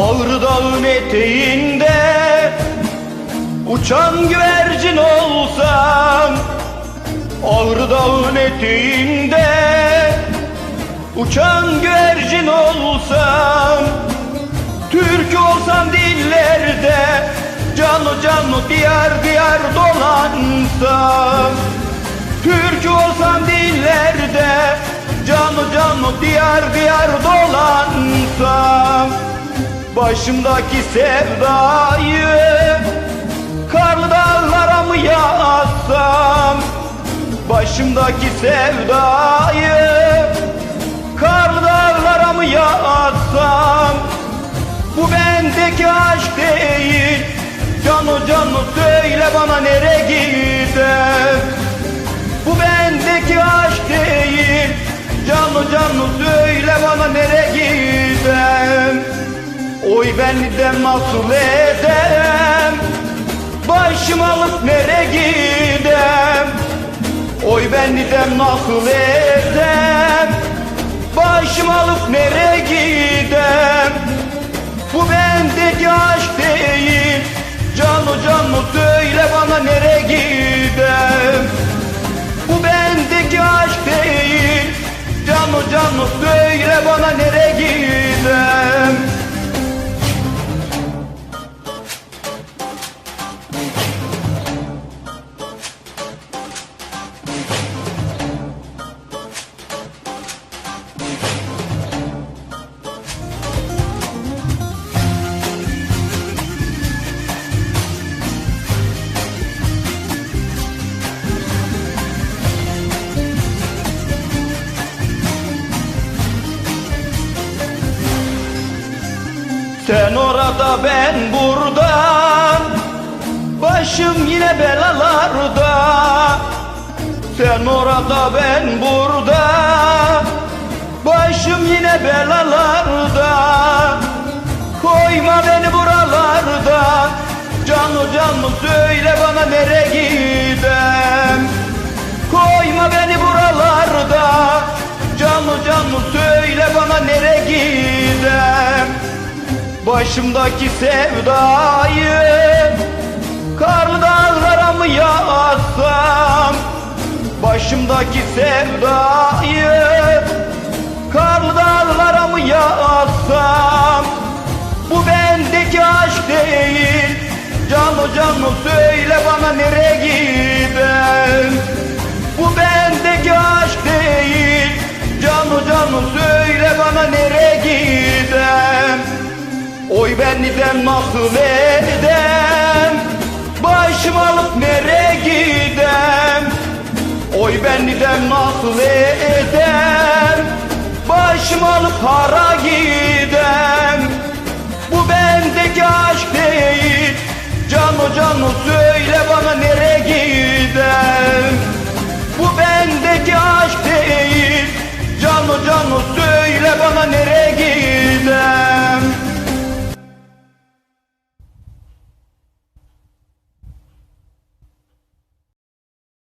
Ağrı dağın eteğinde Uçan güvercin olsam Ağrı dağın eteğinde Uçan güvercin olsam Türk olsam dillerde Canlı canlı diyar diyar dolansam Türk olsam dillerde Canlı canlı diyar diyar dolansam Başımdaki sevdayı Karlı dağlara mı yazsam Başımdaki sevdayı Karlı dağlara mı yazsam Bu bendeki aşk değil. Canu canu söyle bana nere gider Bu bendeki aşk değil. Canu canu söyle bana nere gider Oy beni de nasıl edem. Başım alıp nere gidem? Oy beni de nasıl edem. Başım alıp nere gidem? Bu bendeki aşk değil. Canlı canlı söyle bana nere gidem? Bu bendeki aşk değil. Canlı canlı söyle bana nere gidem Sen orada ben burada Başım yine belalarda. Sen orada ben burada. Başım yine belalarda. Koyma beni buralarda. Canlı canlı söyle bana nere gidem? Koyma beni buralarda. Canlı canlı söyle bana nere gidem Başımdaki sevdayı Karlı dağlara mı yazsam? Başımdaki sevdayı Karlı dağlara mı yazsam? Bu bendeki aşk değil. Canlı canlı söyle bana nere gidem Bu bendeki aşk değil. Canlı canlı söyle bana nere gidem Beniden mahrum eden Başım alıp nereye gidem? Oy beniden mahrum eden Başım alıp hara gidem? Bu bendeki aşk değil. Canı canı söyle